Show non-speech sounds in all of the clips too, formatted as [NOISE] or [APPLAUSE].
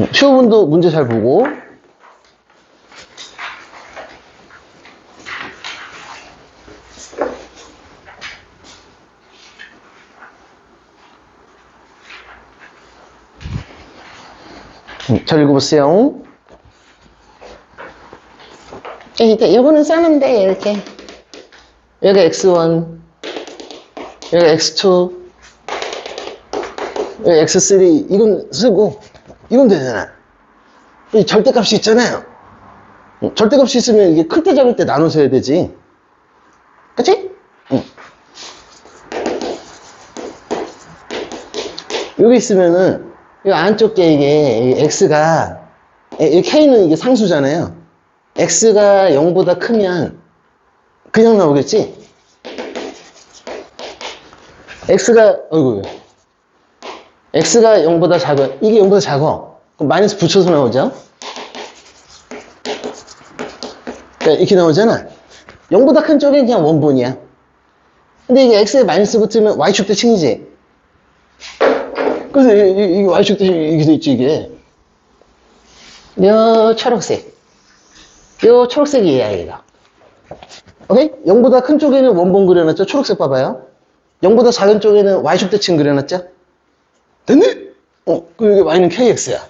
음, 시호분도 문제 잘 보고. 음, 잘 읽어보세요. 그러니까 이거는 싸는데 이렇게 여기 x1 여기 x2 여기 x3 이건 쓰고 이건 되잖아 이 절대값이 있잖아요 응, 절대값이 있으면 이게 클 때 작을 때 나눠서 해야 되지 그치? 응. 여기 있으면은 이 안쪽 게 이게 이 x가 이 k는 이게 상수잖아요 x가 0보다 크면 그냥 나오겠지? x가 어이구 x가 0보다 작아 이게 0보다 작아 그럼 마이너스 붙여서 나오죠? 그러니까 이렇게 나오잖아 0보다 큰 쪽엔 그냥 원본이야 근데 이게 x에 마이너스 붙으면 y축 대칭이지 그래서 이- 이- 이게 y축 대칭 이렇게 돼 있지 이게 요 초록색 요 초록색이에요 얘가 오케이? 0보다 큰 쪽에는 원본 그려놨죠? 초록색 봐봐요. 0보다 작은 쪽에는 y축 대칭 그려놨죠? 됐네? 어, 그럼 여기 y는 kx야.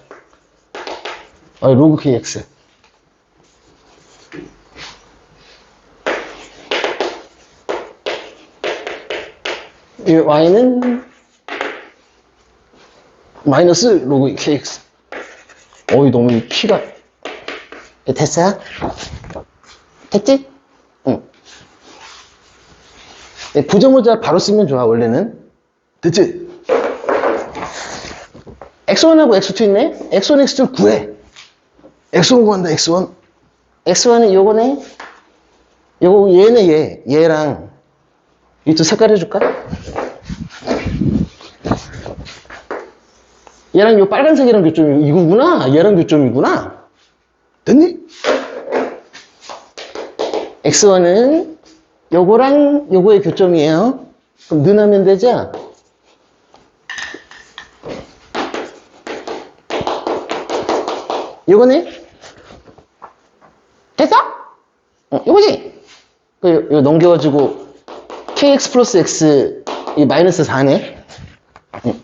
아, 로그 kx. 이 y는 마이너스 로그 kx. 어이, 너무 키가. 됐어요? 됐지? 응. 네, 부정문자 바로 쓰면 좋아, 원래는. 됐지? X1하고 x2 있네? x1, x2 구해. x1 구한다, x1. x1은 요거네? 요거, 얘네, 얘. 얘랑, 이 두 색깔 해줄까? 얘랑 요 빨간색이랑 교점이, 이거구나? 얘랑 교점이구나? 됐니? x1은 요거랑 요거의 교점이에요. 그럼 는 하면 되죠? 요거네? 됐어? 어, 요거지? 그, 요, 요 넘겨가지고 kx 플러스 x 이 마이너스 4네? 응.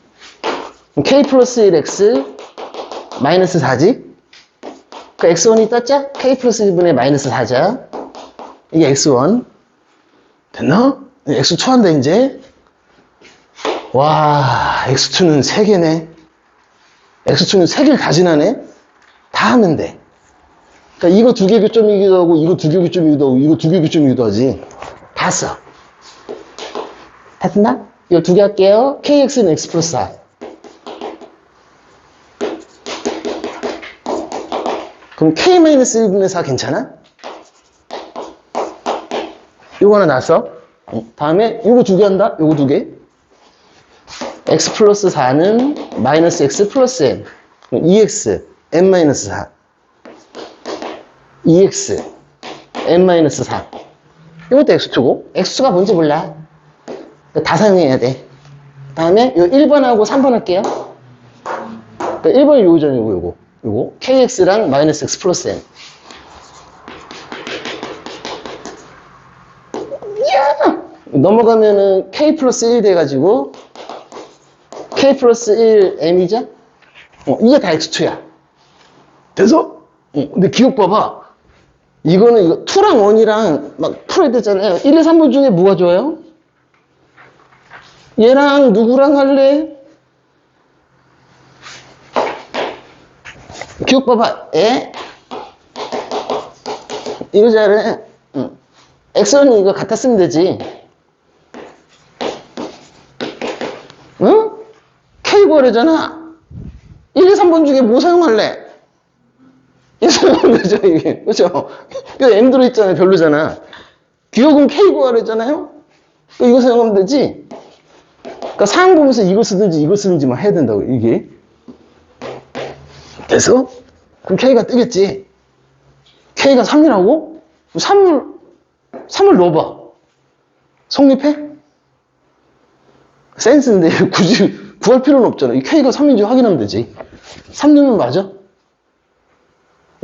k 플러스 1x 마이너스 4지? 그 x1이 떴죠? k 플러스 1분의 마이너스 4죠? 이게 x1 됐나? x2 한다 이제 와 x2는 3개네 x2는 3개를 다 지나네 돼 그러니까 이거 두 개 교점이기도 하고 이거 두 개 교점이기도 하고 이거 두 개 교점이기도 하지 다 써. 다 됐나? 이거 두 개 할게요 kx는 x 플러스 4 그럼 k-1분의 4 괜찮아? 요거 하나. 응. 다음에 요거 두 개 한다. 요거 두 개. x 플러스 4는 마이너스 x 플러스 n. 그럼 2x, n 마이너스 4. 2x, n 마이너스 4. 이것도 x2고, x2가 뭔지 몰라. 다 사용해야 돼. 다음에 요 1번하고 3번 할게요. 그러니까 1번이 요거잖아요, 요거, 요거. 요거. kx랑 마이너스 x 플러스 n. 야! 넘어가면은 k 플러스 1 돼가지고 k 플러스 1 m이죠? 어, 이게 다 x2야. 돼서? 어, 근데 기억 봐봐. 이거는 이거 2랑 1이랑 막 풀어야 되잖아요. 1, 2, 3번 중에 뭐가 좋아요? 얘랑 누구랑 할래? 기억 봐봐. 에? 이거 잘해. 응. 엑소는 이거 갖다 쓰면 되지. 응? K 구하려잖아. 1, 2, 3번 중에 뭐 사용할래? 이 사용하면 되죠, 이게. 그죠? 이거 M 들어있잖아요. 별로잖아. 기억은 K 구하려잖아요? 이거 사용하면 되지? 그러니까 사용 보면서 이거 쓰든지 이거 쓰든지만 해야 된다고, 이게. 됐어? 그럼 K가 뜨겠지? K가 3이라고? 3을, 3을 넣어봐. 성립해? 센스인데 [LAUGHS] 굳이 구할 필요는 없잖아. 이 K가 3인지 확인하면 되지. 3 넣으면 맞아?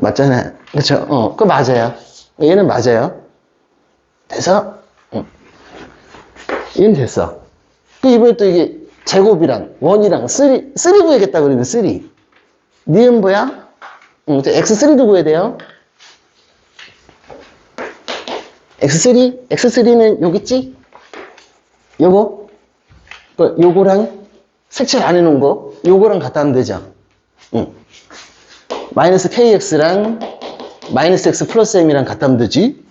맞잖아. 그쵸? 어, 그거 맞아요. 얘는 맞아요. 돼서, 응. 얘는 됐어. 그 이번에 또 이게 제곱이랑 원이랑 3, 3 구해야겠다 그러면 3. 니은 뭐야? 응, 이제 x3도 구해야 돼요. x3? x3는 여기 있지? 요거? 그 요거랑 색칠 안 해놓은 거, 요거랑 갖다 하면 되죠. 응. 마이너스 kx랑 마이너스 x 플러스 m이랑 갖다 하면 되지.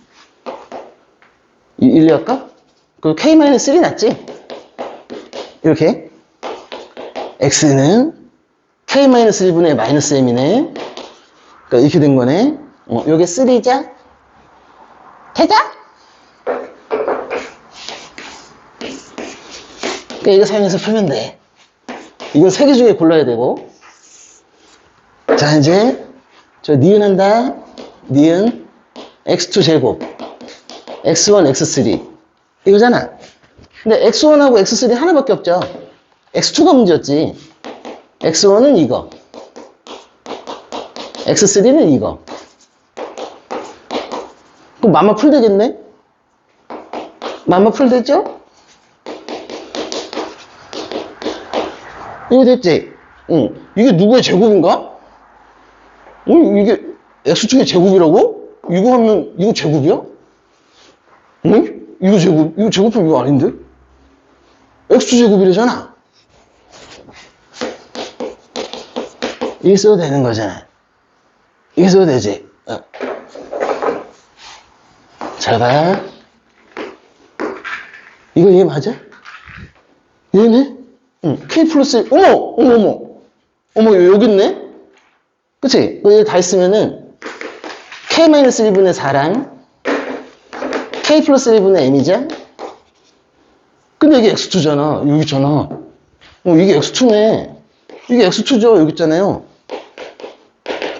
이- 일리 할까? 그 k 마이너스 1이 낫지? 이렇게. x는 k 마이너스 1분의 마이너스 m이네. 그러니까 이렇게 된 거네. 어, 요게 3자? 태자? 그러니까 이거 사용해서 풀면 돼. 이걸 세 개 중에 골라야 되고. 자, 이제, 저, 니은 한다. 니은, x2 제곱, x1, x3. 이거잖아. 근데 x1하고 x3 하나밖에 없죠. x2가 문제였지. x1은 이거. x3는 이거. 그럼 맘마 풀 되겠네? 맘마 풀 되죠? 이거 됐지? 응. 이게 누구의 제곱인가? 어, 이게 x축의 제곱이라고? 이거 하면, 이거 제곱이야? 응? 이거 제곱, 이거 제곱하면 이거 아닌데? x축 제곱이래잖아. 이게 써도 되는 거잖아. 이게 써도 되지? 어. 잘 봐. 이거 얘 맞아? 얘네? 응. K 플러스, 어머! 어머, 어머! 어머, 여기 있네? 그치? 이거 다 있으면은, K-1분의 4랑, K 플러스 1분의 M이죠? 근데 이게 X2잖아. 여기 있잖아. 어, 이게 X2네. 이게 X2죠. 여기 있잖아요.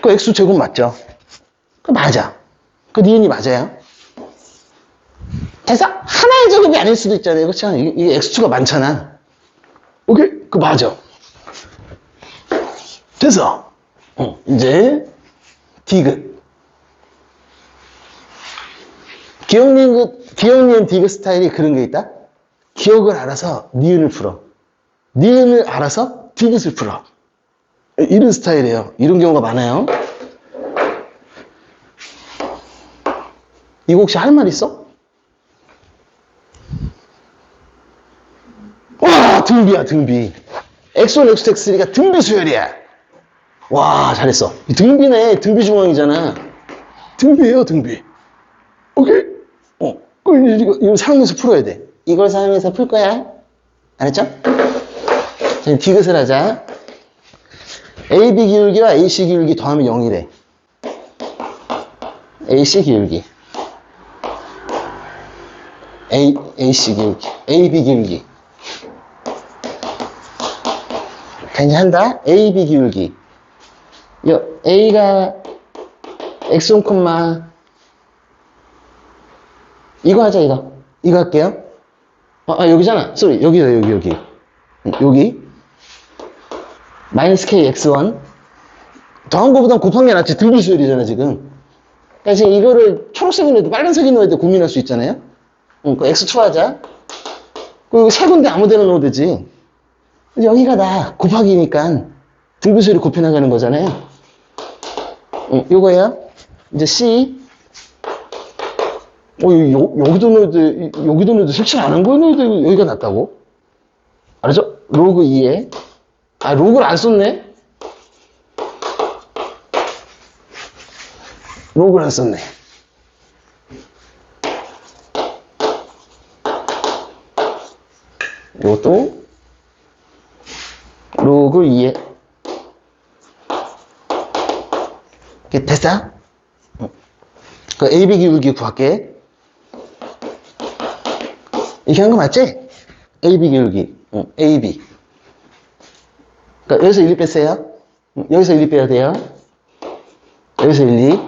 그 X 제곱 맞죠? 그 맞아. 그 니은이 맞아요. 대사 하나의 제곱이 아닐 수도 있잖아요. 그렇죠? 이게, 이게 X2가 많잖아. 오케이? 그 맞아. 됐어. 어, 이제 디귿. 기억니은, 그- 기억니은 디귿 스타일이 그런 게 있다? 기억을 알아서 니은을 풀어. 니은을 알아서 디귿을 풀어. 이런 스타일이에요. 이런 경우가 많아요. 이거 혹시 할 말 있어? 와, 등비야, 등비. X1, X2, X3가 등비 수열이야. 와, 잘했어. 이 등비네. 등비 중앙이잖아. 등비예요, 등비. 오케이? 어. 이거, 이거 사용해서 풀어야 돼. 이걸 사용해서 풀 거야. 알았죠? 자, 디귿을 하자. AB 기울기와 AC 기울기 더하면 0이래. AC 기울기. A, AC 기울기. AB 기울기. 자, 이제 한다. AB 기울기. 요, A가 X1, 콤마. 이거 하자, 이거. 이거 할게요. 아, 아, 여기잖아. 쏘리. 여기다, 여기, 여기. 응, 여기. 마이너스 K X1. 더한 거보단 곱한 게 낫지. 등비 수열이잖아, 지금. 그러니까 지금 이거를 초록색이 넣어도 빨간색이 넣어야 돼 고민할 수 있잖아요. 응, 그 X2 하자. 그리고 세 군데 아무 데나 넣어도 되지. 여기가 다 곱하기니까 등비 수열이 곱해 나가는 거잖아요. 응, 요거예요. 이제 C. 어, 여기, 여기도 넣어야 돼. 여기도 넣어야 돼. 색칠 안한거 넣어야 돼. 여기가 낫다고. 알았죠? 로그 2에. 아, 로그를 안 썼네? 로그를 안 썼네. 이것도 로그 2에. 이렇게 됐어? 응. 그 AB 기울기 구할게. 이렇게 한 거 맞지? AB 기울기. 응, AB. 그러니까 여기서 1, 2 뺐어요. 응, 여기서 1, 2 빼야 돼요. 여기서 1, 2.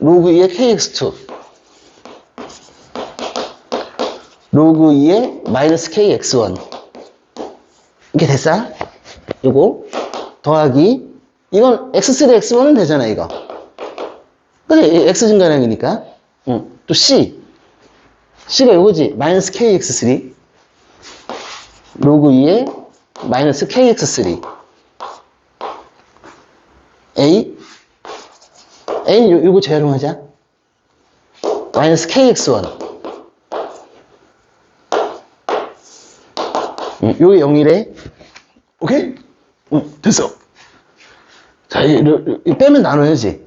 로그 2의 KX2. 로그 2의 마이너스 KX1. 이렇게 됐어? 요거 더하기 이건 x3, x1은 되잖아, 이거. 이 x 증가량이니까. 응. 또 c. c가 요거지. 마이너스 kx3. 로그 2에 마이너스 kx3. a. a 요, 요거 재활용하자. 마이너스 kx1. 응, 요게 0이래. 오케이? 응, 됐어. 자, 이, 이- 이 빼면 나눠야지.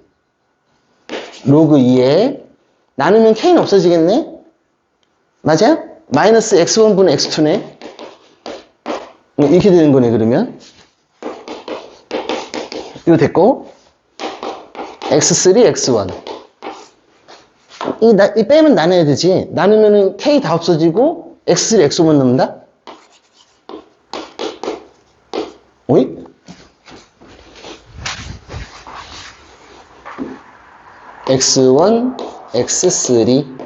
로그 2에 나누면 k는 없어지겠네? 맞아? 마이너스 x1분의 x2네? 이렇게 되는 거네, 그러면. 이거 됐고, x3, x1. 이, 나- 이 빼면 나눠야 되지. 나누면은 k 다 없어지고, x3, x1만 남는다? 오이? X1, x3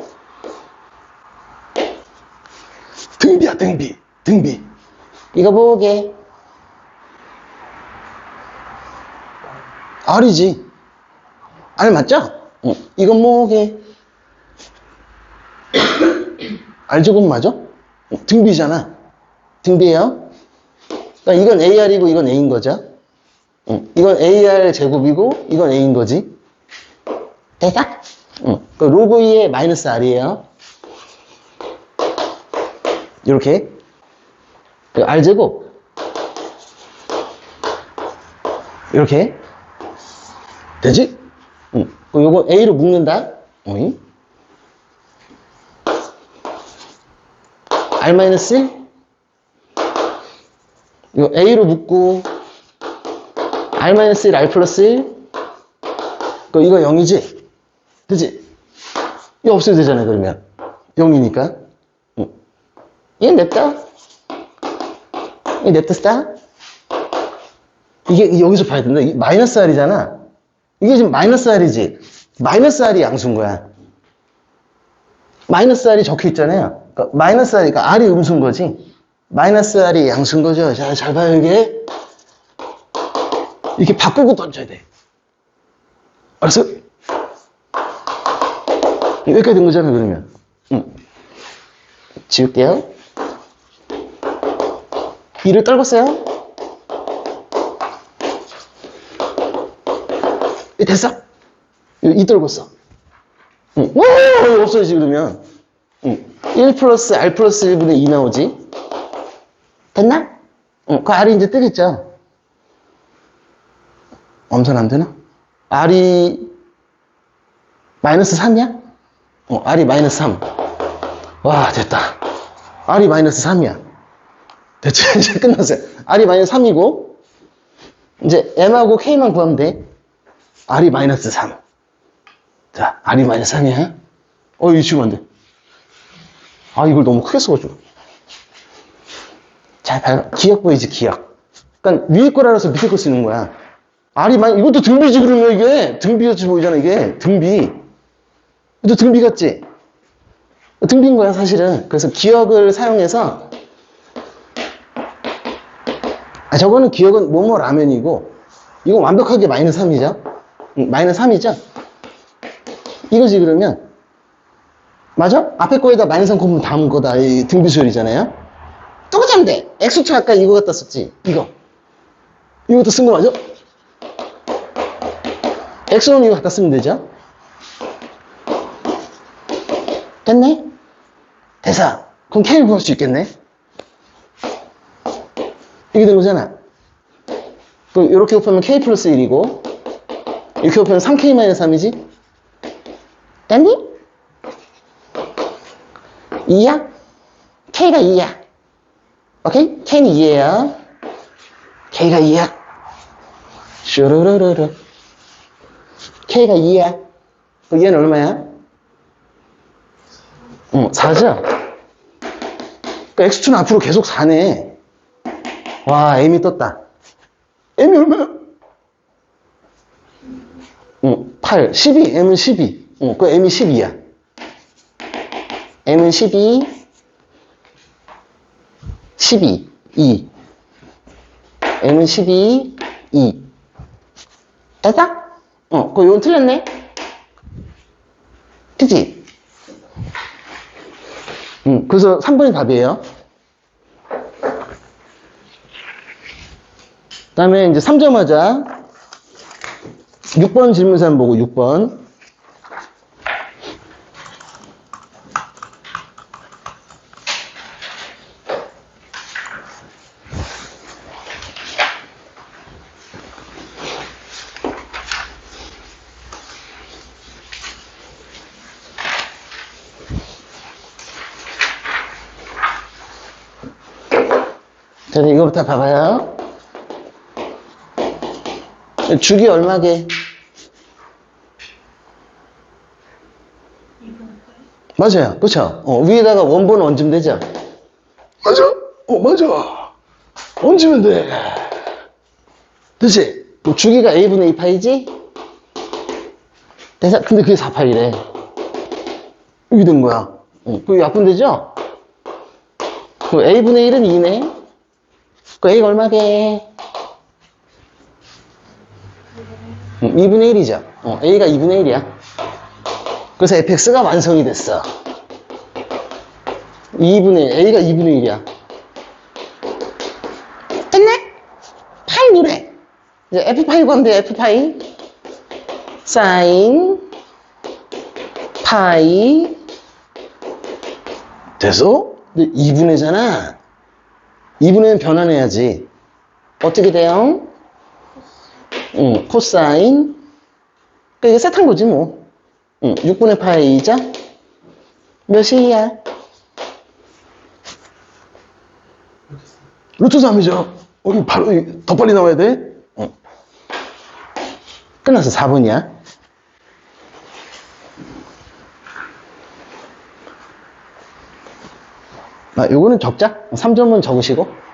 등비야 등비 등비 이거 뭐게? R이지 R 맞죠? 응. 이건 뭐게? [COUGHS] R 제곱 맞아? 응, 등비잖아 등비예요 그러니까 이건 AR이고 이건 A인 거죠 응. 이건 AR 제곱이고 이건 A인 거지 됐어? 응. 그 로그 2에 마이너스 R이에요. 이렇게. 그 R제곱. 이렇게. 되지? 응. 그럼 요거 A로 묶는다. 어이? R 마이너스 1. 이거 A로 묶고 R 마이너스 1, R 플러스 1. 그 이거 0이지? 그지? 이거 없어야 되잖아, 그러면. 0이니까. 응. 얘 냅다. 얘 냅다 쓰다. 이게 여기서 봐야 된다. 마이너스 R이잖아. 이게 지금 마이너스 R이지. 마이너스 R이 양수인 거야. 마이너스 R이 적혀 있잖아요. 그러니까 마이너스 R이니까 R이 음수인 거지. 마이너스 R이 양수인 거죠. 자, 잘 봐요, 이게. 이렇게 바꾸고 던져야 돼. 알았어? 여기까지 된 거잖아요, 그러면. 응. 지울게요. 2를 떨궜어요. 이 됐어. 2 떨궜어. 응. 오! 없어지지, 그러면. 응. 1 플러스 R 플러스 1분의 2 나오지. 됐나? 응. 그 R이 이제 뜨겠죠. 엄선 안 되나? R이 마이너스 3이야? 어, R이 마이너스 3. 와, 됐다. R이 마이너스 3이야. 됐죠? [LAUGHS] 이제 끝났어요. R이 마이너스 3이고, 이제 M하고 K만 구하면 돼. R이 마이너스 3. 자, R이 마이너스 3이야. 어, 이거 지우면 안 돼. 아, 이걸 너무 크게 써가지고. 잘 봐. 기억 보이지, 기억. 그러니까 위에 거라서 밑에 거 쓰는 거야. R이 마이, 이것도 등비지, 그러면 이게. 등비같이 보이잖아, 이게. 등비. 또 등비 같지? 등비인 거야, 사실은. 그래서 기억을 사용해서, 아, 저거는 기억은 뭐뭐 라면이고, 이건 완벽하게 마이너스 3이죠? 응, 마이너스 3이죠? 이거지, 그러면. 맞아? 앞에 거에다 마이너스 3 곱하면 다음 거다. 이 등비수열이잖아요? 돼. X축 아까 이거 갖다 썼지? 이거. 이것도 쓴 거 맞아? X는 이거 갖다 쓰면 되죠? 됐네? 됐어. 그럼 K를 구할 수 있겠네? 이게 된 거잖아. 그럼 이렇게 곱하면 K 플러스 1이고, 이렇게 곱하면 3K 마이너스 3이지? 됐니? 2야? K가 2야. 오케이? K는 2예요. K가 2야. 슈르르르르. K가 2야. 그럼 얘는 얼마야? 응, 4죠? 그러니까 X축은 앞으로 계속 4네. 와, M이 떴다. M이 얼마야? 응, 8, 12, M은 12. 응, 그 M이 12야. M은 12, 12, 2. M은 12, 2. 됐어? 어, 그 이건 틀렸네? 그치? 음, 그래서 3번이 답이에요. 그 다음에 이제 3점 하자. 6번 질문서 한번 보고 6번. 자, 이거부터 봐봐요. 주기 얼마게? 맞아요. 그쵸? 어, 위에다가 원본 얹으면 되죠? 맞아. 어, 맞아. 얹으면 돼. 그치? 뭐 주기가 A분의 2파이지? 대사, 근데 그게 4파이래. 이게 된 거야. 어, 그게 약분되죠? 그 A분의 1은 2네? 그 A가 얼마게? 2분의 1이죠. 어, A가 2분의 1이야. 그래서 fx가 완성이 됐어. 2분의, A가 2분의 1이야. 됐네? 파이 누래. 이제 f파이 구하면 f파이. 사인, 파이. 됐어? 근데 2분의잖아. 2분의는 변환해야지. 어떻게 돼요? 응, 코사인. 그 이게 세트한 거지, 뭐. 응, 6분의 파이 2자? 몇이야? 루트 3이죠. 어, 이거 바로, 이거 더 빨리 나와야 돼? 응. 끝났어, 4분이야. 아, 요거는 적자? 3점은 적으시고.